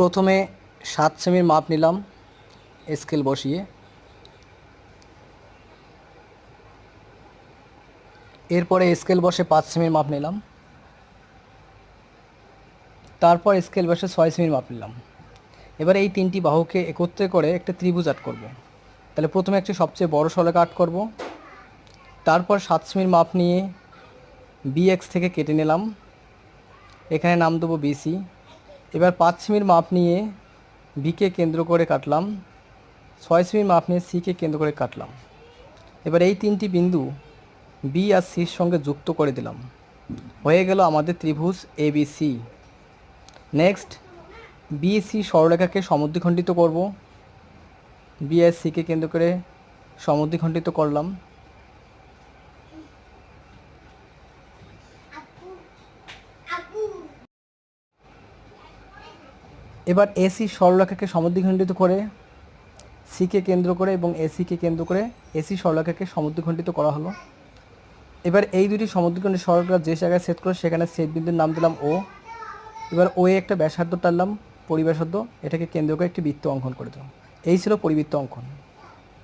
প্রথমে সাত সেমির মাপ নিলাম, স্কেল বসিয়ে। এরপরে স্কেল বসে পাঁচ সেমির মাপ নিলাম। তারপর স্কেল বসে ছয় সেমির মাপ নিলাম। এবার এই তিনটি বাহুকে একত্রে করে একটা ত্রিভুজ আট করব। তাহলে প্রথমে একটি সবচেয়ে বড় সলেখা আট করব। তারপর সাত সেমির মাপ নিয়ে বিএক্স থেকে কেটে নিলাম। এখানে নাম দেবো বিসি এবার পাঁচ সেমির মাপ নিয়ে বিকে কেন্দ্র করে কাটলাম। ছয় সেমির মাপ নিয়ে সিকে কেন্দ্র করে কাটলাম। এবার এই তিনটি বিন্দু বি আর সির সঙ্গে যুক্ত করে দিলাম। হয়ে গেল আমাদের ত্রিভুজ A B C next BSC সরলরেখাকে সমুদ্রিখণ্ডিত করব। বিএসসিকে কেন্দ্র করে সমুদ্রিখণ্ডিত করলাম। এবার এসি সরলরেখাকে সমদ্বিখণ্ডিত করে সিকে কেন্দ্র করে এবং এসিকে কেন্দ্র করে এসি সরলরেখাকে সমদ্বিখণ্ডিত করা হলো। এবার এই দুটি সমদ্বিখণ্ডিত সরলরেখা যে জায়গায় সেট করে সেখানে সেট বিন্দুর নাম দিলাম ও এবার ও এ একটা ব্যাসার্ধ টানলাম, পরিব্যাসার্ধ, এটাকে কেন্দ্র করে একটি বৃত্ত অঙ্কন করে দিলাম। এই ছিল পরিবৃত্ত অঙ্কন।